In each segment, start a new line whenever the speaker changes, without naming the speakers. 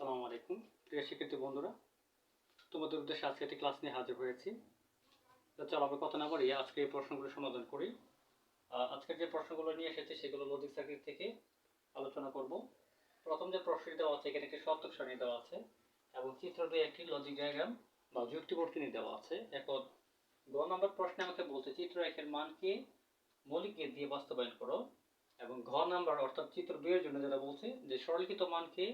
আসসালামু আলাইকুম। প্রিয় শিক্ষার্থী বন্ধুরা, তোমাদের উদ্দেশ্যে আজকে একটি ক্লাস নিয়ে হাজির হয়েছি। চলো আমরা কথা না বলি আজকে এই প্রশ্নগুলো সমাধান করি। আজকের যে প্রশ্নগুলো নিয়ে এসেছি সেগুলো লজিক সার্কিট থেকে আলোচনা করব। প্রথম যে প্রশ্নটি দেওয়া আছে, এখানে একটি শতক সারণী দেওয়া আছে এবং চিত্র দিয়ে একটি লজিক ডায়াগ্রাম বা যুক্তি বর্তনী দেওয়া আছে। এখন গ নম্বর প্রশ্নে আমাকে বলছে, চিত্র একের মানকে মৌলিক দিয়ে বাস্তবায়ন করো। এবং ঘ নাম্বার অর্থাৎ চিত্র দুইয়ের জন্য যেটা বলছে, যে সরলীকৃত মানকে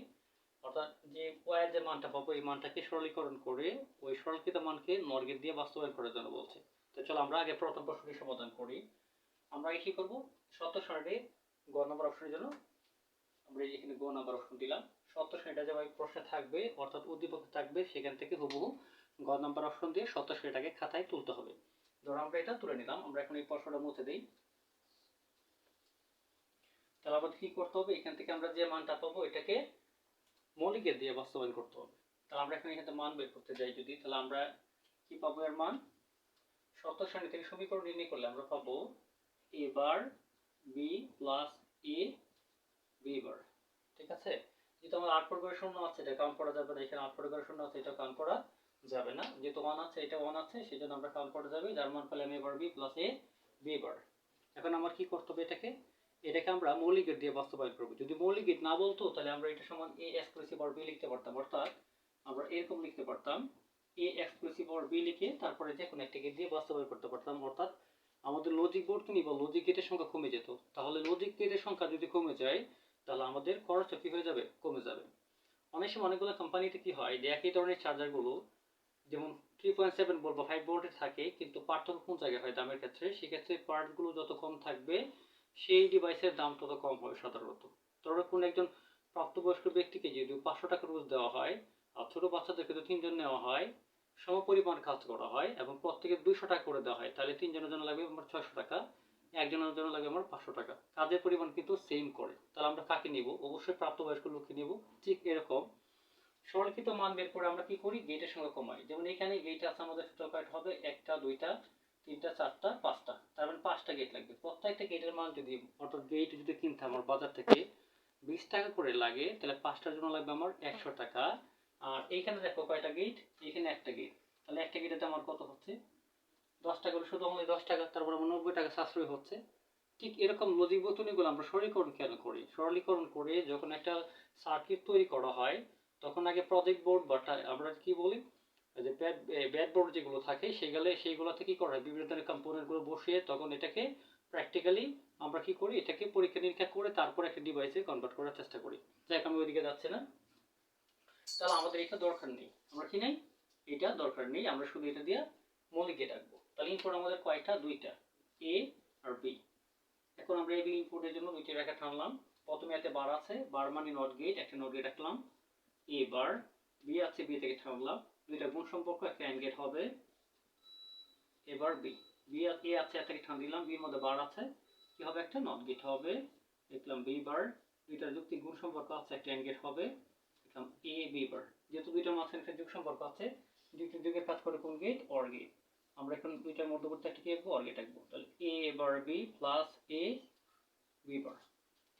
অর্থাৎ যে ওয়ার যে মানটা পাবো, এই মানটাকে সরলীকরণ করে ওই সরলীকৃত মানকে নর্গেট দিয়ে বাস্তবায়ন করার জন্য বলছে। তো চলো আমরা আগে প্রথম প্রশ্নটি সমাধান করি। আমরা কি করব? সত্য সারণী গ নম্বর অপশনের জন্য আমরা এখানে গ নম্বর অপশন দিলাম। সত্য সারণীটা যেভাবে প্রশ্নে থাকবে, অর্থাৎ উদ্দীপক থাকবে, সেখান থেকে হুবহু গ নম্বর অপশন দিয়ে সত্য সারণীটাকে খাতায় তুলতে হবে। ধরো আমরা এটা তুলে নিলাম, আমরা এখন এই প্রশ্নটা মুছে দিই। তাহলে আমাদের কি করতে হবে? এখান থেকে আমরা যে মানটা পাবো, এটাকে মৌলিকের দিয়ে বাস্তবায়ন করতে হবে। তাহলে আমরা এখন এখানে মান বের করতে যাই যদি, তাহলে আমরা কি পাবো এর মান? সত্য সারণী থেকে সমীকরণ নির্ণয় করলে আমরা পাবো A bar B plus A B bar ঠিক আছে? যেহেতু আমার আট পরিবারের শূন্য আছে, এটা কাউন্ট করা যাবে না। এখানে আট পরিবারের শূন্য আছে, এটা কাউন্ট করা যাবে না। যেহেতু ওয়ান আছে, এটা ওয়ান আছে সেই জন্য আমরা কাউন্ট করা যাবে। যার মান পেলাম A bar B plus A B bar এখন আমার কি করতে হবে এটাকে? এটাকে আমরা মৌলিক গেট দিয়ে বাস্তবায়ন করব। যদি মৌলিক গেট না বলতো, তাহলে আমরা এটা সমান এ এক্সক্লুসিভ অর বি লিখতে পারতাম। অর্থাৎ আমরা এরকম লিখতে পারতাম এ এক্সক্লুসিভ অর বি লিখে তারপরে যে কোনো একটা গেট দিয়ে বাস্তবায়ন করতে পারতাম। অর্থাৎ আমাদের লজিক বর্তনী বা লজিক গেটের সংখ্যা কমে যেত। তাহলে লজিক গেটের সংখ্যা যদি কমে যায়, তাহলে আমাদের খরচও কি হয়ে যাবে? কমে যাবে। অনেক সময় অনেকগুলো কোম্পানিতে কি হয়, যে একই ধরনের চার্জারগুলো যেমন থ্রি পয়েন্ট সেভেন ভোল্ট বা ফাইভ ভোল্টে থাকে, কিন্তু পার্থক্য কোন জায়গায় হয় দামের ক্ষেত্রে? সেক্ষেত্রে পার্টগুলো যত কম থাকবে সেই ডিভাইসের দাম তত কম হয় সাধারণত। ধরো কোনো একজন প্রাপ্তবয়স্ক ব্যক্তিকে যদি পাঁচশো টাকা রোজ দেওয়া হয় আর ছোটো বাচ্চাদেরকে তো তিনজন নেওয়া হয় সম পরিমাণ কাজ করা হয় এবং প্রত্যেকে দুইশো টাকা করে দেওয়া হয়, তাহলে তিনজনের জন্য লাগবে আমার ছয়শো টাকা, একজনের জন্য লাগবে আমার পাঁচশো টাকা। কাজের পরিমাণ কিন্তু সেম করে। তাহলে আমরা কাকে নিব? অবশ্যই প্রাপ্তবয়স্ক লোককে নিব। ঠিক এরকম। সরলীকৃত মান বের করে আমরা কি করি? গেটের সঙ্গে কমাই। যেমন এখানে গেট আছে, আমাদের টোটাল হবে একটা, দুইটা তিনটা, চারটা, পাঁচটা। তার মানে পাঁচটা গেট লাগবে। প্রত্যেকটা গেটের মান যদি, অর্থাৎ গেট যদি কিনতে আমার বাজার থেকে বিশ টাকা করে লাগে, তাহলে পাঁচটার জন্য লাগবে আমার একশো টাকা। আর এইখানে দেখো কয়টা গেট এখানে একটা গেট তাহলে একটা গেটেতে আমার কত হচ্ছে? দশ টাকা করে শুধু only দশ টাকা, তারপর আমার নব্বই টাকা সাশ্রয় হচ্ছে। ঠিক এরকম লজিক বতুনিগুলো আমরা সরলীকরণ কেন করি? সরলীকরণ করে যখন একটা সার্কিট তৈরি করা হয়, তখন আগে প্রজেক্ট বোর্ড বা আমরা কি বলি? যে ব্যাড ব্যাড বোর্ড যেগুলো থাকে, সেগুলো, সেইগুলোতে কি করা হয়? বিভিন্ন ধরনের কম্পোনেন্টগুলো বসিয়ে তখন এটাকে প্র্যাকটিক্যালি আমরা কি করি? এটাকে পরীক্ষা নিরীক্ষা করে তারপর একটা ডিভাইসে কনভার্ট করার চেষ্টা করি। যাক, আমি ওইদিকে যাচ্ছি না। তাহলে আমাদের এটা দরকার নেই। আমরা কি নেই? এটা দরকার নেই। আমরা শুধু এটা দিয়ে মৌলিকে ডাকবো তাহলে ইনপুট আমাদের কয়টা? দুইটা। এ আর বি এখন আমরা এই ইনপুটের জন্য দুইটা রেখা টানলাম। প্রথমে এতে বার আছে। বার মানে নট গেট একটা নট গেট রাখলাম এ বার বি আছে বি থেকে টানলাম। দুইটা গুণ সম্পর্ক, একটা অ্যান্ড গেট হবে, এবার বি বি এ আছে এটাকে টান দিলাম বির মধ্যে বার আছে, কি হবে একটা? নট গেট হবে। দেখলাম বি বার দুইটার যুক্তি গুণ সম্পর্ক আছে, একটা অ্যান্ড গেট হবে। দেখলাম এ বি বার। যেহেতু দুইটার মাঝখানে একটা যোগ সম্পর্ক আছে দুইটা যুগের কাজ করে কোন গেট অর গেট আমরা এখন দুইটার মধ্যবর্তী একটা কি আঁকবো? অর গেট আঁকবো। তাহলে A bar B plus A B bar.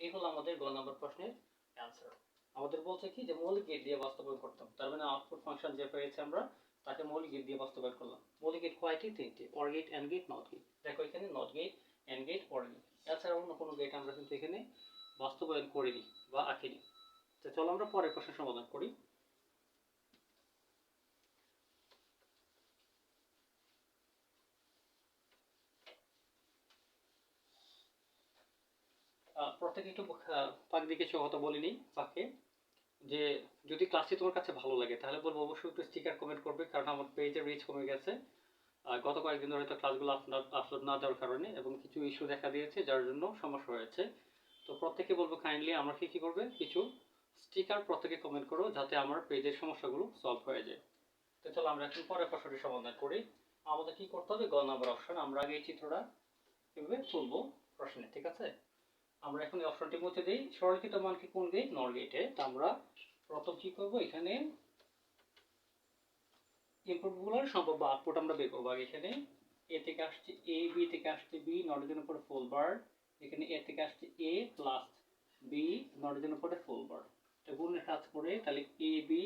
এই হলো আমাদের গ নম্বর প্রশ্নের অ্যান্সার আমাদের বলছে কি যে মৌলিক গেট দিয়ে বাস্তবায়ন করতাম তার মানে আউটপুট ফাংশন যে পেয়েছি আমরা, তাকে মৌলিক গেট দিয়ে বাস্তবায়ন করলাম। মৌলিক গেট কয়টি তিনটি। Or gate and gate not gate দেখো এখানে not gate and gate or gate এছাড়া অন্য কোনো গেট আমরা কিন্তু এখানে বাস্তবায়ন করিনি বা আঁকিনি। তো চলো আমরা পরের প্রশ্ন সমাধান করি। প্রত্যেকে একটু আহ, ফাঁক দিয়ে কিছু কথা বলিনি ফাঁকে। যে যদি ক্লাসটি তোমার কাছে ভালো লাগে তাহলে বলব অবশ্যই একটু স্টিকার কমেন্ট করবে কারণ আমার পেজের রিচ কমে গেছে। গত কয়েকদিন ধরে তো ক্লাসগুলো আপলোড না দেওয়ার কারণে এবং কিছু ইস্যু দেখা দিয়েছে যার জন্য সমস্যা হয়েছে। তো প্রত্যেকে বলব কাইন্ডলি আমরা কি কি করবে? কিছু স্টিকার প্রত্যেকে কমেন্ট করো যাতে আমার পেজের সমস্যাগুলো সলভ হয়ে যায়। তো চলো আমরা এখন পরের প্রশ্নটি সমাধান করি। আমাদের কি করতে হবে? গ নাম্বার অপশন আমরা আগে এই চিত্রটা এভাবে তুলবো প্রশ্নে ঠিক আছে? আমরা এখন এই অপশনটি মুছে দিই। সরলীকৃত মান কি কোন গেট নর গেটে তা আমরা প্রথম কি করব? এখানে ইনপুটগুলোর সম্ভব বা আউটপুট আমরা বের করব। আগে এখানে এ থেকে আসছে এ বি থেকে আসছে বি নটের জন্য পরে ফুল বার এখানে এ থেকে আসছে এ প্লাস বি নটের জন্য পরে ফুল বার এটা গুণের কাজ করে, তাহলে A B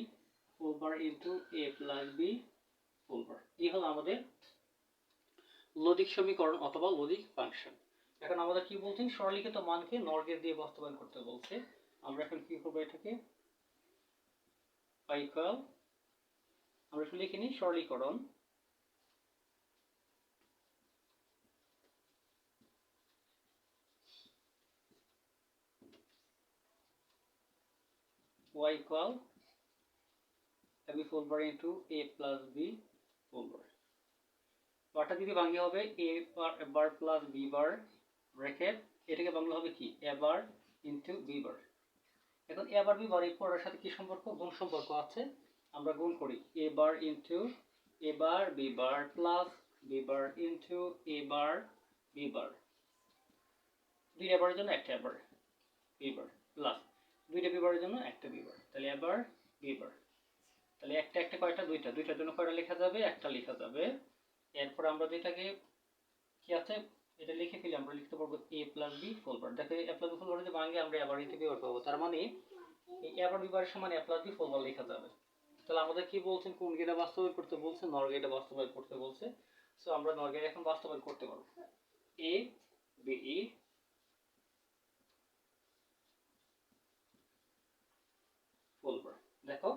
whole bar into A plus B whole bar এই হলো আমাদের লদিক সমীকরণ অথবা লদিক ফাংশন এখন আমাদের কি বলছেন সরলীকৃত মানকে নর্গের দিয়ে বাস্তবায়ন করতে বলছে। আমরা এখন কি করব এটাকে? পাইকাল আমরা একটু লিখে নিই সরলীকরণ y equal ab full bar into a plus b, full bar বারটা যদি ভাঙে হবে, a bar plus b bar bracket এটাকে বাংলা হবে কি? a বার ইনটু b এখন a বার এই পড়ার সাথে কি সম্পর্ক? গুণ সম্পর্ক আছে। আমরা গুণ করি a bar into a bar b bar plus b bar into a bar b bar দুই এবারের জন্য একটা এবার b বার প্লাস দুইটা বিবারের জন্য একটা বিবার তাহলে এবার বিবার তাহলে একটা একটা কয়টা? দুইটা। দুইটার জন্য কয়টা লেখা যাবে? একটা লেখা যাবে। এরপর আমরা দুইটাকে কি আছে? এটা লিখে ফেলি, আমরা লিখতে পারব এ প্লাস বি ফুল বার দেখো এ প্লাস বি ফুল বার যদি ভাঙে আমরা এবার এতে বিবার পাবো। তার মানে এই এবার বিবারের সমান এ প্লাস বি ফুল বার লেখা যাবে তাহলে আমাদের কি বলছেন কোন গেটা বাস্তবায়ন করতে বলছে নর গেটা বাস্তবায়ন করতে বলছে। সো আমরা নর গেট এখন বাস্তবায়ন করতে পারব। এ বি ই বলব দেখো,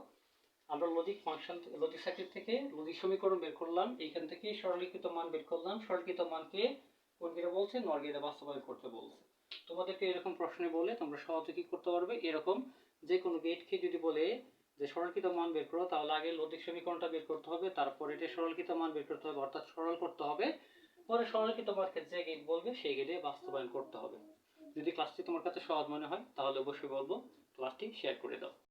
আমরা লজিক ফাংশন লজিক সার্কিট থেকে লজিক সমীকরণ বের করলাম। এইখান থেকে সরলীকৃত মান বের করলাম। সরলীকৃত মানকে গেটে বলছে নর গেটে বাস্তবায়ন করতে বলছে। তোমাদেরকে এরকম প্রশ্নে বলে তোমরা সহজে কি করতে পারবে? এরকম যে কোনো গেটকে যদি বলে যে সরলীকৃত মান বের করো, তাহলে আগে লজিক সমীকরণটা বের করতে হবে, তারপরে এটা সরলীকৃত মান বের করতে হবে, অর্থাৎ সরল করতে হবে। পরে সরলীকৃত মানকে যে গেট বলবে, সেই গেটে বাস্তবায়ন করতে হবে। যদি ক্লাসটি তোমার কাছে সহজ মনে হয়, তাহলে অবশ্যই বলব ক্লাসটি শেয়ার করে দাও।